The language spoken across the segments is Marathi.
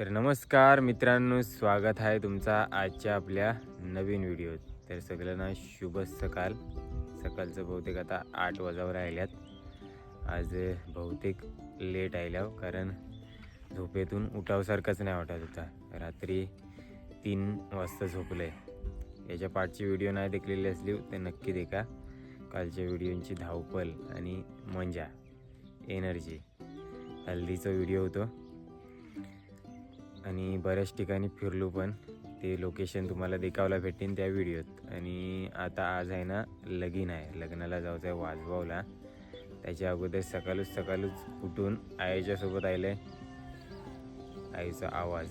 तर नमस्कार मित्रांनो स्वागत आहे तुमचा आजच्या आपल्या नवीन व्हिडिओत तर सगळ्यांना शुभ सकाळ सकाळचं बहुतेक आता आठ वाजावर राहिल्यात. आज बहुतेक लेट आयल्या हो, कारण झोपेतून उठावसारखंच नाही वाटत होता. रात्री तीन वाजता झोपलं आहे याच्या पाठची व्हिडिओ नाही देखलेली असली तर नक्की देखा. कालच्या व्हिडिओची धावपल आणि मजा एनर्जी हल्दीचा व्हिडिओ होतो. आणि बऱ्याच ठिकाणी फिरलो पण. ते लोकेशन तुम्हाला देखावला भेटेन त्या व्हिडिओत आणि आता आज आहे ना लगीन आहे. लग्नाला जायचं आहे वाजवावला. त्याच्या अगोदर सकाळच सकाळच उठून आईच्यासोबत सोबत आहे आईचा आवाज.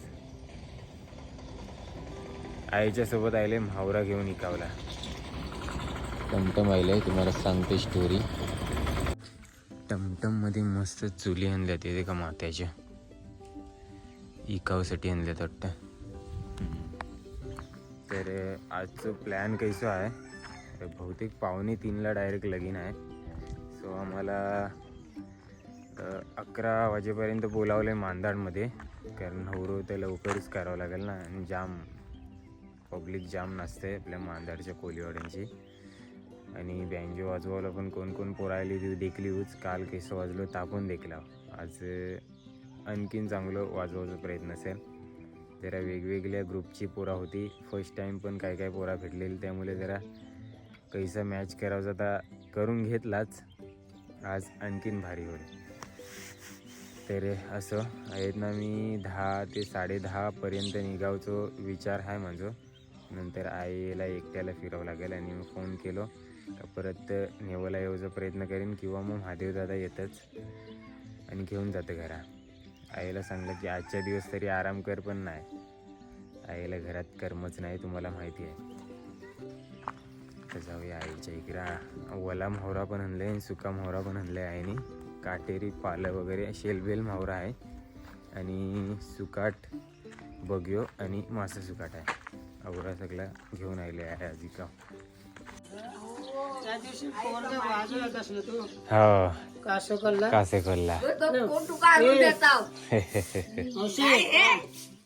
आईच्यासोबत सोबत म्हावरा घेऊन इकावला टमटम आहे तुम्हाला सांगते स्टोरी टमटममध्ये मस्त चुली आणल्या ते का मात्याच्या. इकावसाठी आणल्यात वाटतं. तर आजचं प्लॅन कैसं आहे. तर बहुतेक पावणे तीनला डायरेक्ट लगीन आहे. सो आम्हाला अकरा वाजेपर्यंत बोलावलं आहे मांदाडमध्ये कारण नवरो तर लवकरच करावं लागेल ना. आणि जाम पब्लिक जाम नसते आपल्या मांदाडच्या कोलीवाड्यांची आणि बँजो वाजवायला पण कोण कोण पोरायली ती देखली होच काल केसं वाजलो तापून देखला आज आणखीन चांगलं वाजवायचा प्रयत्न असेल. जरा वेगवेगळ्या ग्रुपची पोरा होती. फर्स्ट टाईम पण काय काय पोरा भेटलेली. त्यामुळे जरा कैसा मॅच करायचा तर करून घेतलाच. आज आणखीन भारी होईल. तर असं आहेत ना मी दहा ते साडेदहापर्यंत निघावचो. विचार आहे माझं. नंतर आईला एकट्याला फिरावं लागेल आणि मी फोन केलो. परत नेवायला येऊचा प्रयत्न करेन किंवा मग महादेव दादा येतच आणि घेऊन जातं घरा. आईला सांगलं की आजच्या दिवस तरी आराम कर पण नाही. आईला घरात कर्मच नाही तुम्हाला माहिती आहे. तर जाऊया आईच्या इकडं. वला म्हावरा पण आणलं आहे आणि सुका म्हावरा पण आणलं आहे आईने. काटेरी पालं वगैरे शेलबेल म्हावरा आहे. आणि सुकाट बग्यो आणि मासा सुकाट आहे. आवरा सगळा घेऊन आले आहे आजिका हो. कासो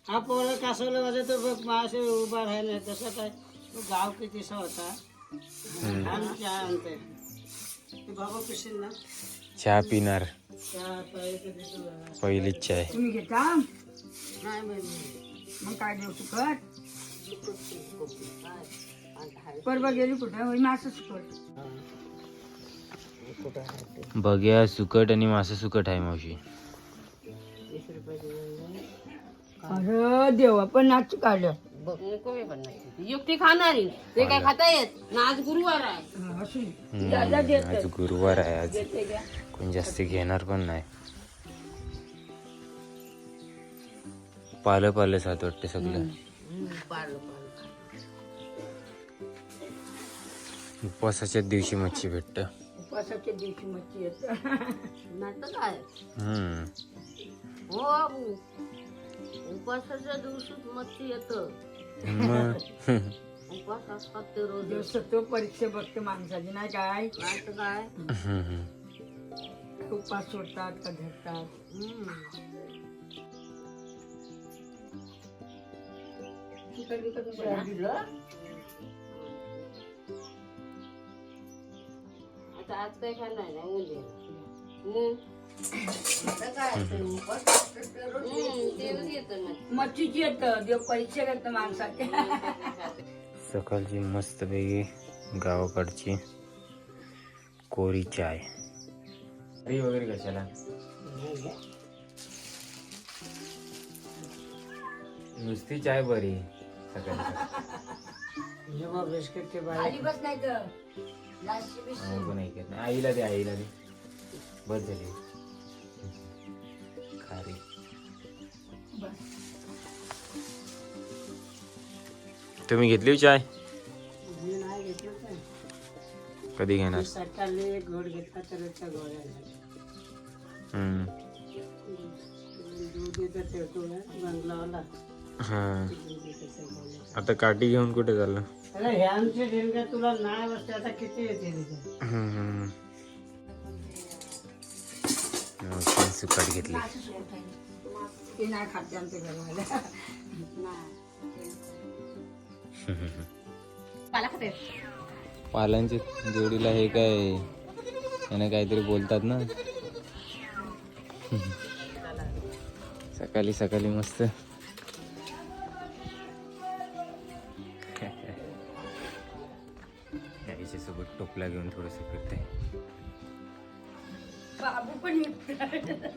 हा? कासवला मासे उभा राहिले. तसं काय? गाव कितीसा होता? चहा आणते ते बाबा पिशील ना? चहा पिणार. पहिलीच चाय तुम्ही घेता? नाही मग काय देऊ सुकट परवा गेली कुठं होई मासं सुकट बघ्या सुकट आणि मासा सुकट आहे मावशी. अरे देवा पण नाच काढलं. युक्ती खाणारी ते काय खाता येत ना आज गुरुवार आहे. हा, असू दे. हम्म, दादा देत आज गुरुवार आहे आज? कोण जास्त घेणार पण नाही. पालं पालंच हात वाटतं सगळं. उपवासाच्या दिवशी मच्छी भेटत. उपासाच्या दिवशी मच्छी येत. नाही तर काय हम्म. हो बाबू. उपासाच्या दिवशीच मच्छी येतं. मग? उपास असतात ते रोज. दिवस तो परीक्षा बघते माणसाची नाही काय? नाही तर काय हम्म. उपास सोडतात का धरतात? आता आज काय खाणार नाही उद्या मग हम्म, तेच येतं ना मच्छीची येतं देव परीक्षा करतं माणसाच्या सकाळची मस्त पैकी गावाकडची कोरी चाय. वगैरे कशाला? नुसती चाय बरी. सकाळी बस नाही तर. लाशी पण ऐकत नाही आईला दे आईला दे. बस झाली. खारी तुम्ही घेतली चाय? मी नाही घेतलं काय कधी घेणार? मी सकाळी एक घोड घेतला तर त्या गोळ्या झाल्या. हम्म. दूध इथं ठेवतो बंगलावाला. हा. दूध इथं त्या गोळ्या. आता काठी घेऊन कुठे चाललं? अरे आमचे दिनगा तुला नाही बसते आता किती येते तिथे हम्म. सुकट घेतली असं सोडत आहे. ते नाही खाते आमच्या घरवाल्या पाला खाते. पालांची जोडीला हे काय यानं काहीतरी बोलतात ना? सकाळी सकाळी मस्त.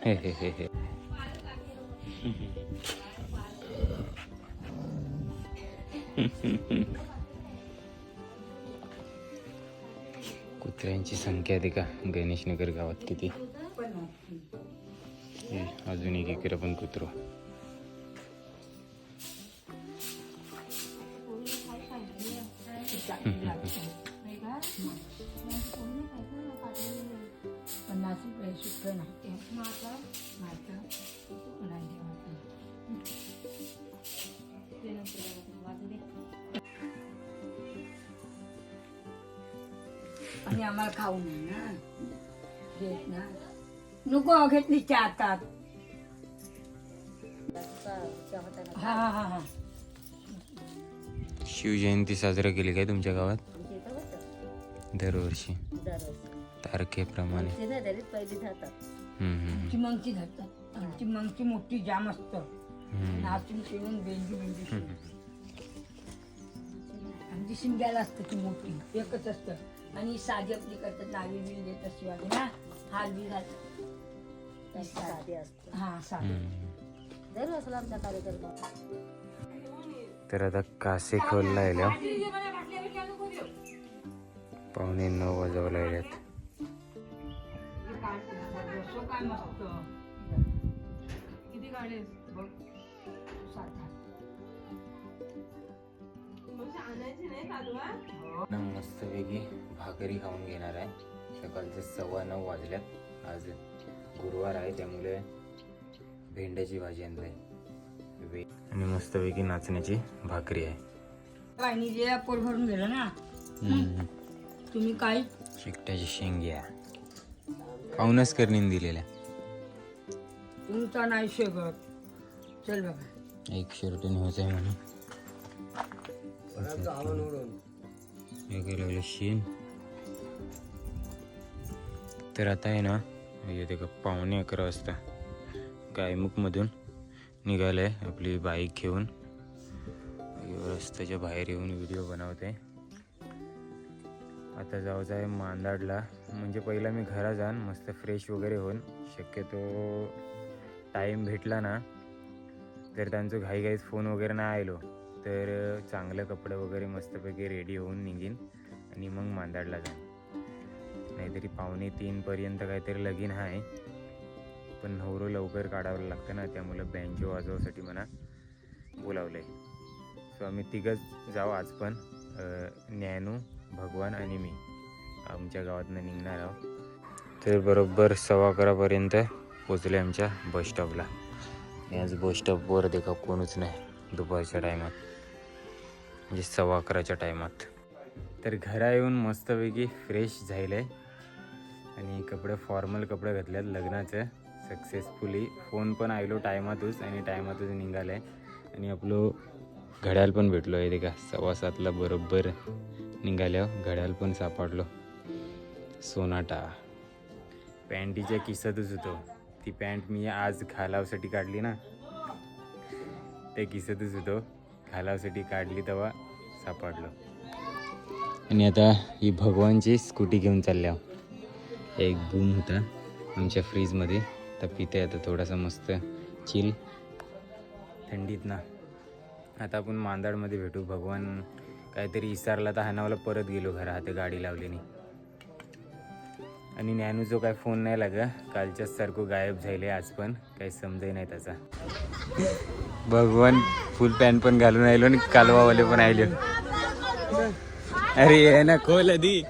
हे हे हे हे. कुत्र्यांची संख्या आहे का? गणेशनगर गावात किती? अजून एक इकडे पण कुत्रो. माझं देवाचं. आणि आम्हाला खाऊ नाही ना. घेत ना. नको घेतली चार हा हा हा हा. शिवजयंती साजरा केली काय तुमच्या गावात? दरवर्षी. तारखेप्रमाणे. पहिली जातात धरतात. मोठी जाम असतं. नाचून खेळून बेंजी बेंजी. आमची शिंग्याला असतं ती मोठी. एकच असतं. आणि साधी आपली करतात नावी बिल देतात शिवाजी. ना हात बी घालतात साधी हा साधी. आमचा कार्यक्रम तर आता कासे खोलला पावणे नऊ वाजवला आल्यात काय मस्त किती गाडी बघ सात ना मस्तपैकी भाकरी खाऊन घेणार आहे. सकाळचे सव्वा नऊ वाजल्यात. आज गुरुवार आहे त्यामुळे भेंड्याची भाजी वे आणि मस्तपैकी नाचण्याची भाकरी आहे. पाणी जे पोट भरून गेलं ना. तुम्ही काय? चिकट्याची शेंग्या खाऊनच करणीन दिलेल्या. तुमचा नाही शेगत चल बघा. एक शर्ट न्यूज आहे म्हणून. हे शेण तर आता आहे ना येते का पावणे अकरा वाजता. गायमुखमधून निघालंय आपली बाईक घेऊन. रस्त्याच्या बाहेर येऊन व्हिडिओ बनवते. आता जायचं आहे मांदाडला. म्हणजे पहिला मी घरा जाण मस्त फ्रेश वगैरे होऊन. शक्यतो टाईम भेटला ना जर त्यांचं घाईघाईच फोन वगैरे नाही आलो तर चांगलं कपडे वगैरे मस्तपैकी रेडी होऊन निघीन आणि मग मांदाडला जाईन. नाहीतरी पावणे तीनपर्यंत काहीतरी लगीन आहे पण नवरो लवकर काढावं लागतं ना त्यामुळं बँजो वाजवासाठी म्हणा बोलावलं आहे सो आम्ही तिघंच जाऊ आज पण. अं, भगवान आणि मी आमच्या गावातनं निघणार आहोत. तर बरोबर सव्वा अकरापर्यंत पोचले आमच्या बस स्टॉपला आज बस स्टॉपवर देखा कोणच नाही दुपारच्या टायमात म्हणजे सव्वा अकराच्या टायमात तर घरा येऊन मस्तपैकी फ्रेश झाले आणि कपडे फॉर्मल कपडे घातल्यात लग्नाचं. सक्सेसफुली फोन पण आयलो टायमातच आणि टायमातच निघालं आहे आणि आपलं घड्याळ पण भेटलो आहे ते का सव्वा सातला बरोबर. निघाल्यावर घड्याळ पण सापडलो. सोनाटा. पॅन्टीच्या किस्सातच होतो. ती पॅन्ट मी आज घालावसाठी काढली ना. त्या किस्सातच होतो. घालावसाठी काढली तेव्हा सापडलो. आणि आता ही भगवानची स्कूटी घेऊन चालल्या. एक बूम होता आमच्या फ्रीजमध्ये. तर पिते आता थोडासा मस्त चिल थंडीत ना. आता आपण मांदाडमध्ये भेटू. भगवान काहीतरी इसारला तर हानावला परत गेलो घरा हाते गाडी लावली आणि न्यानू जो काय फोन नाही लागा कालच्याच सारखं गायब झाले आज पण काही समजाय नाही त्याचा. भगवान फुल पॅन्ट पण घालून आलो आणि कालवावाले पण आले अरे ये ना खोल आधी.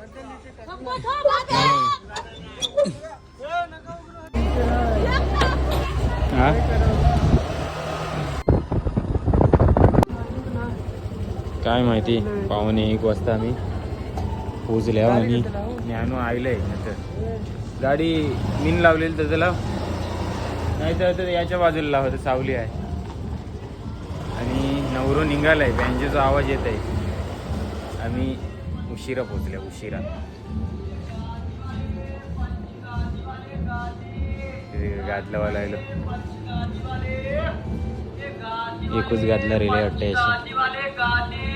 काय माहिती? पावणे एक वाजता आम्ही पोचल्या आणि ज्ञानू आईलंय नंतर गाडी मीन लावलेली तर त्याला नाही तर याच्या बाजूला लावत सावली आहे. आणि नवरो निघालाय बँजेचा आवाज येत आहे. आम्ही उशिरा पोचल्या उशिरा. गादलावाला आलो एकूच गादला रेल्वे वाटते अशी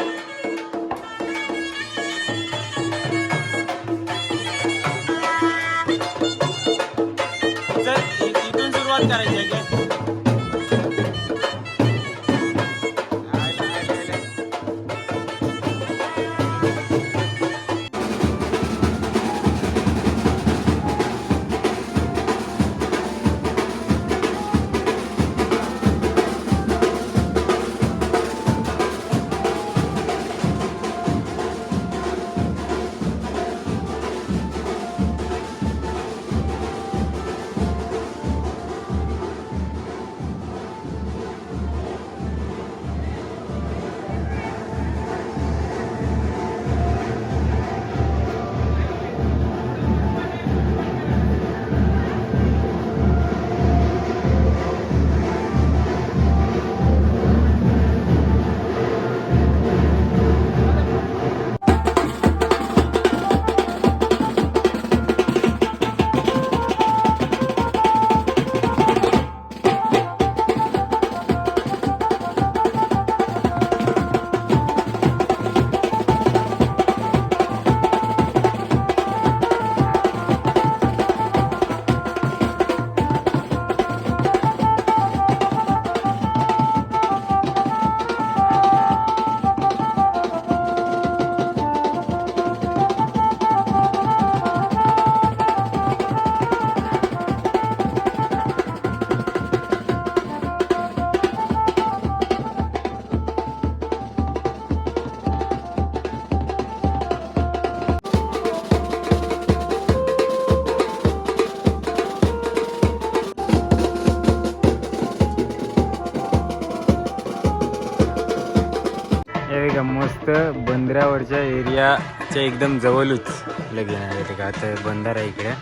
बघा मस्त बंदरावरच्या एरियाच्या एकदम जवळच लगीन आहे. ते का आता बंदर आहे इकडे.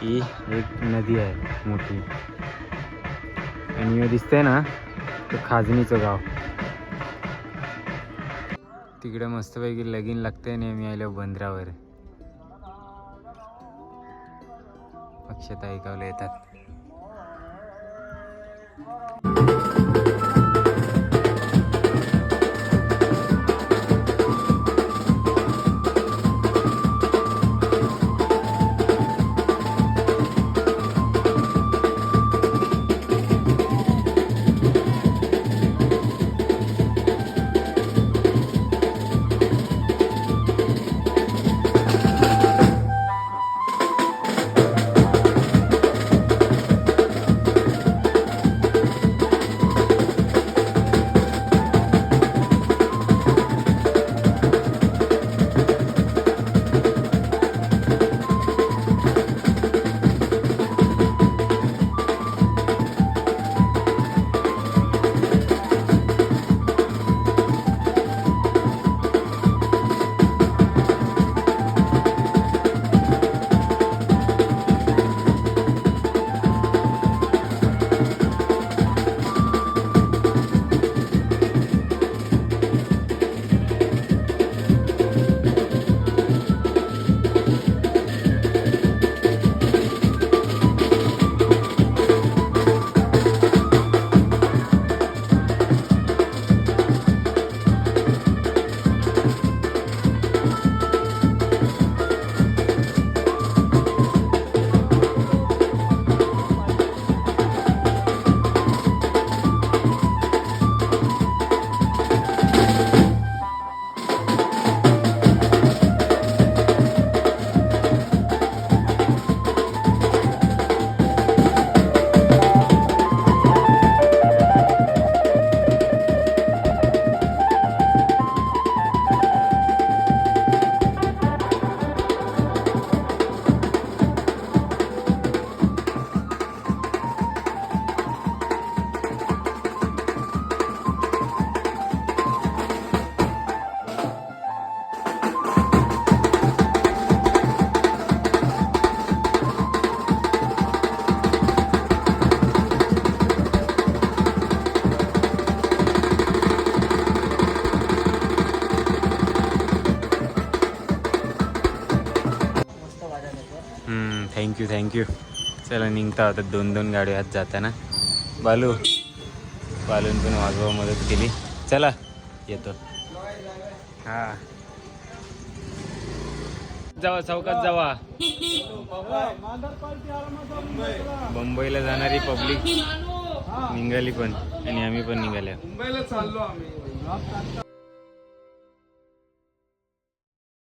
ही एक नदी आहे मोठी. आणि दिसतंय ना ते खाजणीचं गाव. तिकडे मस्तपैकी लगीन लागतंय नेहमी आलो बंदरावर. अक्षता ऐकावला येतात. थँक्यू थँक्यू चला निघता होता दोन दोन गाड्या हात जाताना. बालू बालून पण वाजवा मदत केली. चला येतो. हा. जावा चौकात जावा. मुंबईला जाणारी पब्लिक निघाली पण आणि आम्ही पण निघाल्या मुंबईला चाललो आम्ही.